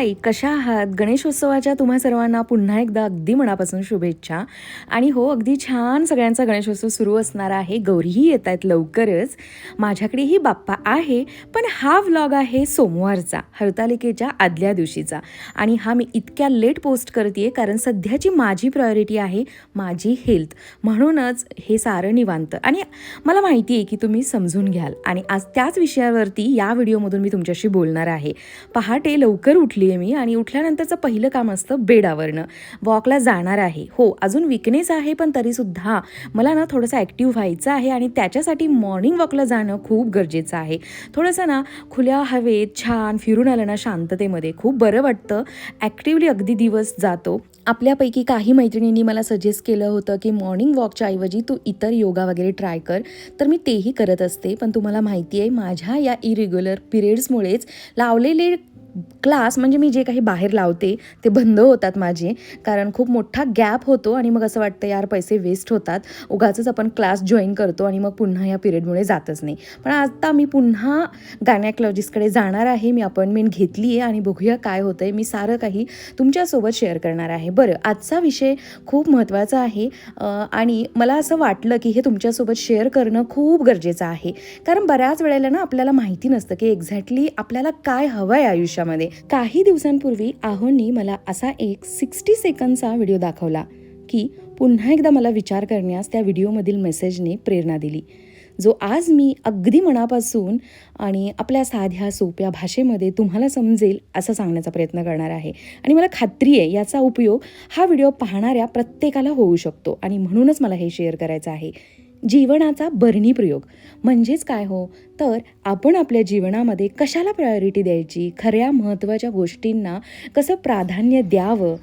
हाय कशा आहात? गणेशोत्सवाच्या तुम्हा सर्वांना पुन्हा एकदा अगदी मनापासून शुभेच्छा. आणि हो अगदी छान सगळ्यांचा गणेशोत्सव सुरू असणार आहे. गौरीही येत आहेत लवकरच. माझ्याकडेही बाप्पा आहे पण हा व्लॉग आहे सोमवारचा हरतालिकेच्या आदल्या दिवशीचा. आणि हा मी इतक्या लेट पोस्ट करते कारण सध्याची माझी प्रायोरिटी आहे माझी हेल्थ म्हणूनच हे सारं निवांत. आणि मला माहिती आहे की तुम्ही समजून घ्याल. आणि आज त्याच विषयावरती या व्हिडिओमधून मी तुमच्याशी बोलणार आहे. पहाटे लवकर उठली आहे मी आणि उठल्यानंतरचं पहिलं काम असतं बेड आवरणं वॉकला जाणार आहे. हो अजून विकनेस आहे पण तरीसुद्धा मला ना थोडंसं ॲक्टिव्ह व्हायचं आहे आणि त्याच्यासाठी मॉर्निंग वॉकला जाणं खूप गरजेचं आहे. थोडंसं ना खुल्या हवेत छान फिरून आलं ना शांततेमध्ये खूप बरं वाटतं. ॲक्टिवली अगदी दिवस जातो. आपल्यापैकी काही मैत्रिणींनी मला सजेस्ट केलं होतं की मॉर्निंग वॉकच्या ऐवजी तू इतर योगा वगैरे ट्राय कर. तर मी तेही करत असते पण तुम्हाला माहिती आहे माझ्या या इरेग्युलर पिरियड्समुळेच लावलेले क्लास म्हणजे मी जे काही बाहेर लावते ते बंद होतात माझे. कारण खूप मोठा गॅप होतो आणि मग असं वाटतं यार पैसे वेस्ट होतात. उगाचच आपण क्लास जॉईन करतो आणि मग पुन्हा या पिरियडमुळे जातच नाही. पण आता मी पुन्हा गायनॅकॉलॉजिस्टकडे जाणार आहे. मी अपॉइंटमेंट घेतली आहे आणि बघूया काय होतं आहे मी सारं काही तुमच्यासोबत शेअर करणार आहे. बरं आजचा विषय खूप महत्त्वाचा आहे. आणि मला असं वाटलं की हे तुमच्यासोबत शेअर करणं खूप गरजेचं आहे. कारण बऱ्याच वेळेला ना आपल्याला माहिती नसतं की एक्झॅक्टली आपल्याला काय हवं आहे आयुष्यामध्ये काही दिवसांपूर्वी आहोंनी मला असा एक सिक्स्टी सेकंडचा व्हिडिओ दाखवला की पुन्हा एकदा मला विचार करण्यास त्या व्हिडिओमधील मेसेजने प्रेरणा दिली. जो आज मी अगदी मनापासून आणि आपल्या साध्या सोप्या भाषेमध्ये तुम्हाला समजेल असं सांगण्याचा प्रयत्न करणार आहे. आणि मला खात्री आहे याचा उपयोग हा व्हिडिओ पाहणाऱ्या प्रत्येकाला होऊ शकतो आणि म्हणूनच मला हे शेअर करायचं आहे. जीवनाचा बरणी प्रयोग. म्हणजेच काय हो? तर आपण आपल्या जीवनामध्ये कशाला प्रायोरिटी द्यायची? खऱ्या महत्त्वाच्या गोष्टींना कसं प्राधान्य द्यावं?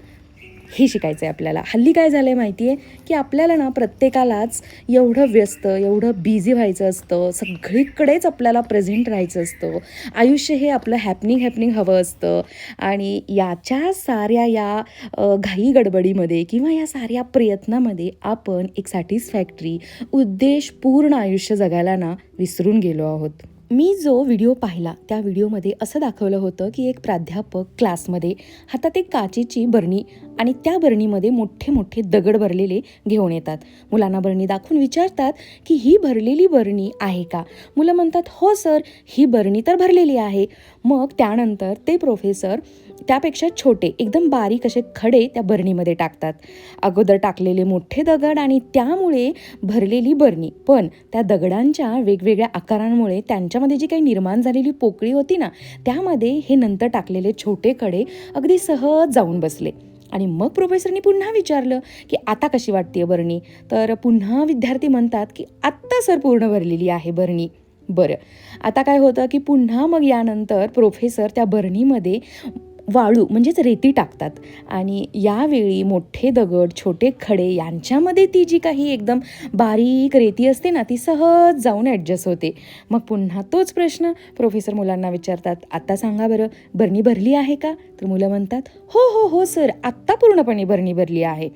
हे शिकायचं आहे आपल्याला. हल्ली काय झालं आहे माहिती आहे की आपल्याला ना प्रत्येकालाच एवढं व्यस्त एवढं बिझी व्हायचं असतं. सगळीकडेच आपल्याला प्रेझेंट राहायचं असतं. आयुष्य हे आपलं हॅपनिंग हॅपनिंग हवं असतं. आणि याच्या साऱ्या या घाई गडबडीमध्ये किंवा या साऱ्या प्रयत्नामध्ये आपण एक सॅटिस्फॅक्टरी उद्देशपूर्ण आयुष्य जगायला ना विसरून गेलो आहोत. मी जो व्हिडिओ पाहिला त्या व्हिडिओमध्ये असं दाखवलं होतं की एक प्राध्यापक क्लासमध्ये हातात एक काचेची बरणी आणि त्या बरणीमध्ये मोठे मोठे दगड भरलेले घेऊन येतात. मुलांना बरणी दाखवून विचारतात की ही भरलेली बरणी आहे का? मुलं म्हणतात हो सर ही बरणी तर भरलेली आहे. मग त्यानंतर ते प्रोफेसर त्यापेक्षा छोटे एकदम बारीक असे खडे त्या बरणीमध्ये टाकतात. अगोदर टाकलेले मोठे दगड आणि त्यामुळे भरलेली बरणी. पण त्या दगडांच्या वेगवेगळ्या आकारांमुळे त्यांच्यामध्ये जी काही निर्माण झालेली पोकळी होती ना त्यामध्ये हे नंतर टाकलेले छोटे खडे अगदी सहज जाऊन बसले. आणि मग प्रोफेसरनी पुन्हा विचारलं की आता कशी वाटते बरणी? तर पुन्हा विद्यार्थी म्हणतात की आत्ता सर पूर्ण भरलेली आहे बरणी. बरं. आता काय होतं की पुन्हा मग यानंतर प्रोफेसर त्या बरणीमध्ये वाळू म्हणजेच रेती टाकतात. आणि यावेळी मोठे दगड छोटे खडे यांच्यामध्ये ती जी काही एकदम बारीक रेती असते ना ती सहज जाऊन ॲडजस्ट होते. मग पुन्हा तोच प्रश्न प्रोफेसर मुलांना विचारतात आत्ता सांगा बरं बरणी भरली आहे का? तर मुलं म्हणतात हो हो हो सर आत्ता पूर्णपणे बरणी भरली आहे.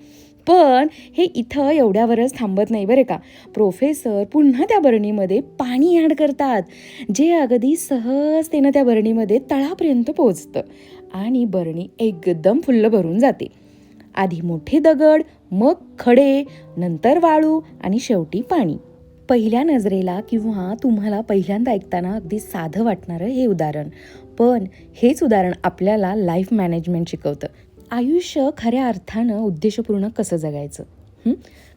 पण हे इथं एवढ्यावरच थांबत नाही बरे का. प्रोफेसर पुन्हा त्या बरणीमध्ये पाणी ॲड करतात जे अगदी सहजतेनं त्या बरणीमध्ये तळापर्यंत पोहोचतं. आणि बरणी एकदम फुल्ल भरून जाते. आधी मोठे दगड मग खडे नंतर वाळू आणि शेवटी पाणी. पहिल्या नजरेला किंवा तुम्हाला पहिल्यांदा ऐकताना अगदी साधं वाटणारं हे उदाहरण. पण हेच उदाहरण आपल्याला लाईफ मॅनेजमेंट शिकवतं. आयुष्य खऱ्या अर्थानं उद्देशपूर्ण कसं जगायचं?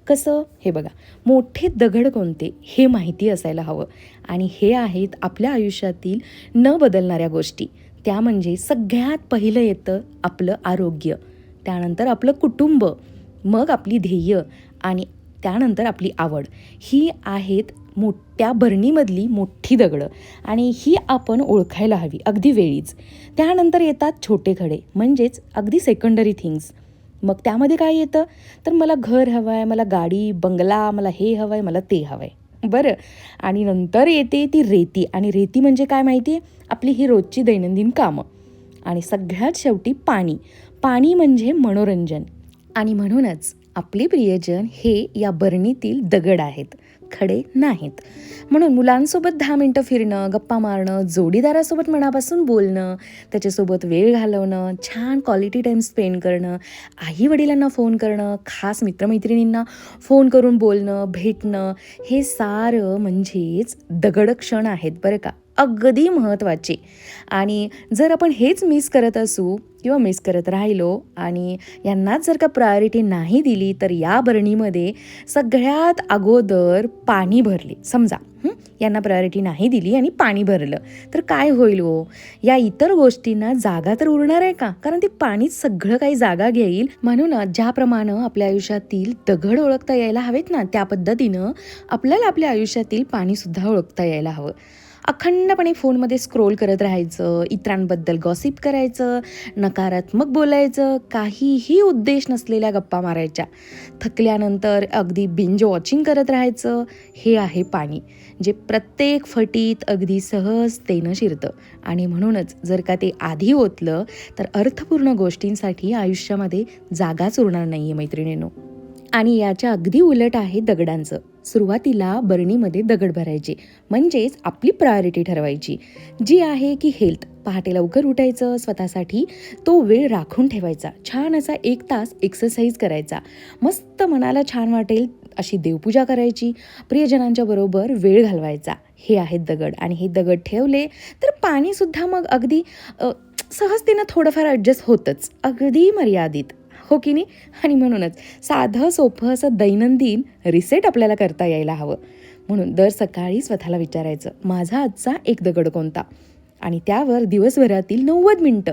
कसं? हे बघा. मोठे दगड कोणते? हे माहिती असायला हवं. आणि हे आहेत आपल्या आयुष्यातील न बदलणाऱ्या गोष्टी. त्या म्हणजे सगळ्यात पहिलं येतं आपलं आरोग्य. त्यानंतर आपलं कुटुंब मग आपली ध्येय आणि त्यानंतर आपली आवड. ही आहेत मोठ्या बरणीमधली मोठी दगडं आणि ही आपण ओळखायला हवी अगदी वेळीच. त्यानंतर येतात छोटे खडे म्हणजेच अगदी सेकंडरी थिंग्स मग त्यामध्ये काय येतं? तर मला घर हवं आहे मला गाडी बंगला मला हे हवं आहे मला ते हवं आहे बरं. आणि नंतर येते ती रेती. आणि रेती म्हणजे काय माहिती आहे आपली ही रोजची दैनंदिन कामं. आणि सगळ्यात शेवटी पाणी. पाणी म्हणजे मनोरंजन. आणि म्हणूनच आपले प्रियजन हे या बरणीतील दगड आहेत. खडे नाहीत. म्हणून मुलांसोबत दहा मिनटं फिरणं गप्पा मारणं जोडीदारासोबत मनापासून बोलणं त्याच्यासोबत वेळ घालवणं छान क्वालिटी टाईम स्पेंड करणं आई वडिलांना फोन करणं खास मित्रमैत्रिणींना फोन करून बोलणं भेटणं हे सारं म्हणजेच दगड क्षण आहेत बरं का. अगदी महत्त्वाचे. आणि जर आपण हेच मिस करत असू किंवा मिस करत राहिलो आणि यांनाच जर का प्रायोरिटी नाही दिली तर या बरणीमध्ये सगळ्यात अगोदर पाणी भरले. समजा यांना प्रायोरिटी नाही दिली आणि पाणी भरलं तर काय होईल हो? या इतर गोष्टींना जागा तर उरणार आहे का? कारण ते पाणीच सगळं काही जागा घेईल. म्हणूनच ज्याप्रमाणे आपल्या आयुष्यातील दगड ओळखता यायला हवेत ना त्या पद्धतीनं आपल्याला आपल्या आयुष्यातील पाणीसुद्धा ओळखता यायला हवं. अखंडपणे फोनमध्ये स्क्रोल करत राहायचं इतरांबद्दल गॉसिप करायचं नकारात्मक बोलायचं काहीही उद्देश नसलेल्या गप्पा मारायच्या. थकल्यानंतर अगदी बिंज वॉचिंग करत राहायचं हे आहे पाणी जे प्रत्येक फटीत अगदी सहजतेनं शिरतं. आणि म्हणूनच जर का ते आधी ओतलं तर अर्थपूर्ण गोष्टींसाठी आयुष्यामध्ये जागाच उरणार नाही आहे मैत्रिणींनो. आणि याच्या अगदी उलट आहे दगडांचं. सुरुवातीला बरणीमध्ये दगड भरायचे. म्हणजेच आपली प्रायोरिटी ठरवायची. जी आहे की हेल्थ पहाटे लवकर उठायचं स्वतःसाठी. तो वेळ राखून ठेवायचा. छान असा एक तास एक्सरसाइज करायचा. मस्त मनाला छान वाटेल अशी देवपूजा करायची. प्रियजनांच्या बरोबर वेळ घालवायचा. हे आहेत दगड. आणि हे दगड ठेवले तर पाणीसुद्धा मग अगदी सहजतेनं थोडंफार ॲडजस्ट होतंच. अगदी मर्यादित. हो की नाही? आणि म्हणूनच साधं सोपं असं दैनंदिन रिसेट आपल्याला करता यायला हवं. म्हणून दर सकाळी स्वतःला विचारायचं माझा आजचा एक दगड कोणता? आणि त्यावर दिवसभरातील नव्वद मिनटं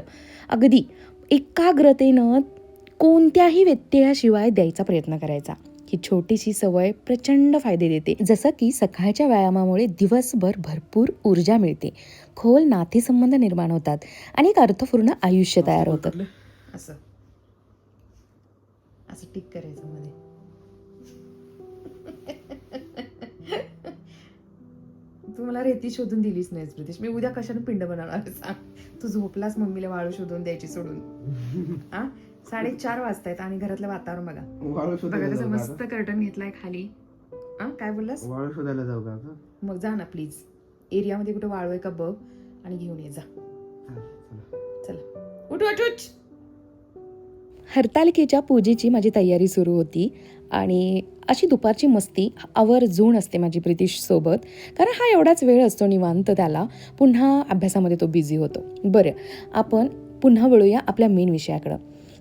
अगदी एकाग्रतेनं कोणत्याही व्यत्ययाशिवाय द्यायचा प्रयत्न करायचा. ही छोटीशी सवय प्रचंड फायदे देते. जसं की सकाळच्या व्यायामामुळे दिवसभर भरपूर ऊर्जा मिळते. खोल नातेसंबंध निर्माण होतात आणि एक अर्थपूर्ण आयुष्य तयार होतं. असं. असं टिक करायचं मध्ये तू मला रेती शोधून दिलीच नाहीस प्रितेश मी उद्या कशाने पिंड बनवणार सांग. तू झोपलास मम्मीला वाळू शोधून द्यायची सोडून. हा साडेचार वाजतायत आणि घरातलं वातावरण बघा. वाळू बघा कसं मस्त कर्टन घेतलाय खाली. हा काय बोललास? वाळू शोधायला जाऊ का? मग जा ना प्लीज एरियामध्ये कुठे वाळू आहे का बघ आणि घेऊन ये जा. चला. चला. उठ उठ उठ! हरतालिकेच्या पूजेची माझी तयारी सुरू होती आणि अशी दुपारची मस्ती आवर्जून असते माझी प्रितीशसोबत कारण हा एवढाच वेळ असतो निवांत त्याला. पुन्हा अभ्यासामध्ये तो बिझी होतो. बरं आपण पुन्हा वळूया आपल्या मेन विषयाकडं.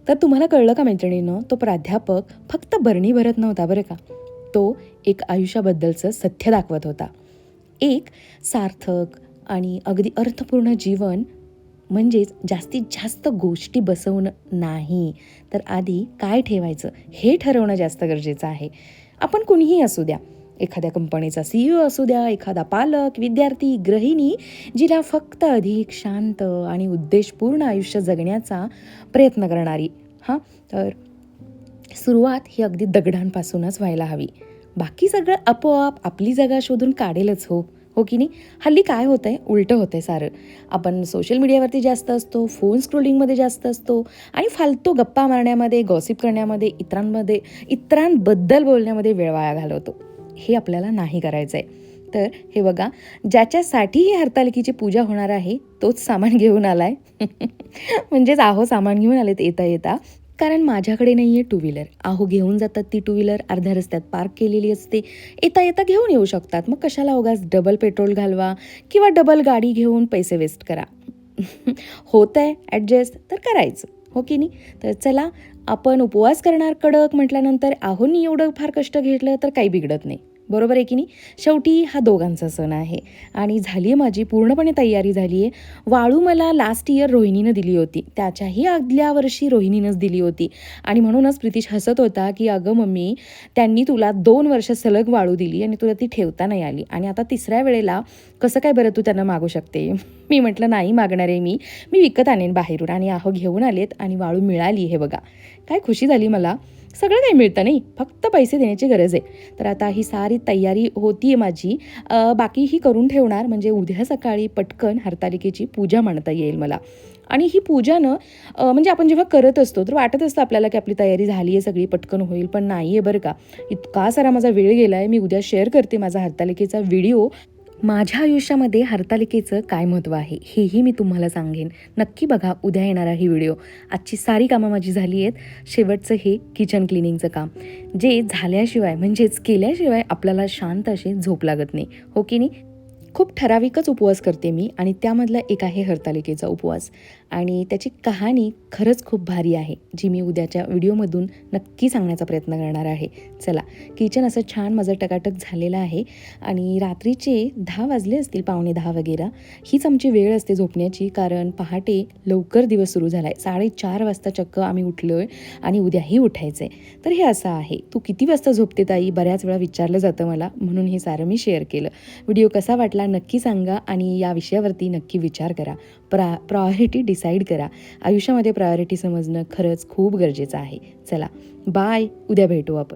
तर तुम्हाला कळलं का मैत्रिणीनं तो प्राध्यापक फक्त बरणी भरत नव्हता बरं का? तो एक आयुष्याबद्दलचं सत्य दाखवत होता. एक सार्थक आणि अगदी अर्थपूर्ण जीवन म्हणजेच जास्तीत जास्त गोष्टी बसवणं नाही. तर आधी काय ठेवायचं? हे ठरवणं जास्त गरजेचं आहे. आपण कुणीही असू द्या. एखाद्या कंपनीचा सीईओ असू द्या एखादा पालक विद्यार्थी गृहिणी जिला फक्त अधिक शांत आणि उद्देशपूर्ण आयुष्य जगण्याचा प्रयत्न करणारी. हां तर सुरुवात ही अगदी दगडांपासूनच व्हायला हवी. बाकी सगळं आपोआप आपली जागा शोधून काढेलच हो. हो की नाही? हल्ली काय होतं आहे उलटं होतं आहे सारं. आपण सोशल मीडियावरती जास्त असतो फोन स्क्रोलिंगमध्ये जास्त असतो आणि फालतू गप्पा मारण्यामध्ये गॉसिप करण्यामध्ये इतरांमध्ये इतरांबद्दल बोलण्यामध्ये वेळ वाया घालवतो. हे आपल्याला नाही करायचं आहे तर हे बघा ज्याच्यासाठी ही हरतालिकेची पूजा होणार आहे तोच सामान घेऊन आला आहे म्हणजेच आहो सामान घेऊन आलेत येता येता. कारण माझ्याकडे नाही आहे टू व्हीलर आहो घेऊन जातात ती टू व्हीलर अर्ध्या रस्त्यात पार्क केलेली असते. येता येता घेऊन येऊ शकतात. मग कशाला उगाच डबल पेट्रोल घालवा किंवा डबल गाडी घेऊन पैसे वेस्ट करा? होत आहे ॲडजस्ट तर करायचं. हो की नाही? तर चला आपण उपवास करणार कडक म्हटल्यानंतर आहोनी एवढं फार कष्ट घेतलं तर काही बिघडत नाही. बरोबर आहे की नाही? शेवटी हा दोघांचा सण आहे. आणि झाली आहे माझी पूर्णपणे तयारी झाली आहे वाळू मला लास्ट इयर रोहिणीनं दिली होती. त्याच्याही आदल्या वर्षी रोहिणीनंच दिली होती. आणि म्हणूनच प्रितीश हसत होता की अगं मम्मी त्यांनी तुला दोन वर्ष सलग वाळू दिली आणि तुला ती ठेवता नाही आली. आणि आता तिसऱ्या वेळेला कसं काय बरं तू त्यांना मागू शकते? मी म्हटलं नाही मागणार आहे मी. मी विकत आणेन बाहेरून आणि आहो घेऊन आलेत आणि वाळू मिळाली हे बघा. काय खुशी झाली मला. सगळं काही मिळतं नाही. फक्त पैसे देण्याची गरज आहे. तर आता ही सारी तयारी होती आहे माझी. बाकी ही करून ठेवणार. म्हणजे उद्या सकाळी पटकन हरतालिकेची पूजा म्हणता येईल मला. आणि ही पूजा न म्हणजे आपण जेव्हा करत असतो तर वाटत असतं आपल्याला की आपली तयारी झाली आहे सगळी पटकन होईल पण नाही आहे बरं का. इतका सारा माझा वेळ गेला आहे मी उद्या शेअर करते माझा हरतालिकेचा व्हिडिओ. माझ्या आयुष्यामध्ये हरतालिकेचं काय महत्त्व आहे हेही मी तुम्हाला सांगेन. नक्की बघा उद्या येणारा ही व्हिडिओ. आजची सारी कामं माझी झाली आहेत. शेवटचं हे किचन क्लिनिंगचं काम. जे झाल्याशिवाय म्हणजेच केल्याशिवाय आपल्याला शांत अशी झोप लागत नाही. हो की नाही? खूप ठराविकच उपवास करते मी आणि त्यामधला एक आहे हरतालिकेचा उपवास. आणि त्याची कहाणी खरंच खूप भारी आहे जी मी उद्याच्या व्हिडिओमधून नक्की सांगण्याचा प्रयत्न करणार आहे. चला किचन असं छान माझं टकाटक झालेलं आहे आणि रात्रीचे दहा वाजले असतील पावणे दहा वगैरे. हीच आमची वेळ असते झोपण्याची कारण पहाटे लवकर दिवस सुरू झाला आहे साडेचार वाजता चक्क आम्ही उठलो आहे आणि उद्याही उठायचं आहे तर हे असं आहे तू किती वाजता झोपते ताई? बऱ्याच वेळा विचारलं जातं मला म्हणून हे सारं मी शेअर केलं. व्हिडिओ कसा वाटला नक्की सांगा आणि या विषयावरती नक्की विचार करा. प्रा प्रायोरिटी डिसाईड करा. आयुष्यामध्ये प्रायोरिटी समजणं खरंच खूप गरजेचं आहे. चला बाय उद्या भेटू आपण.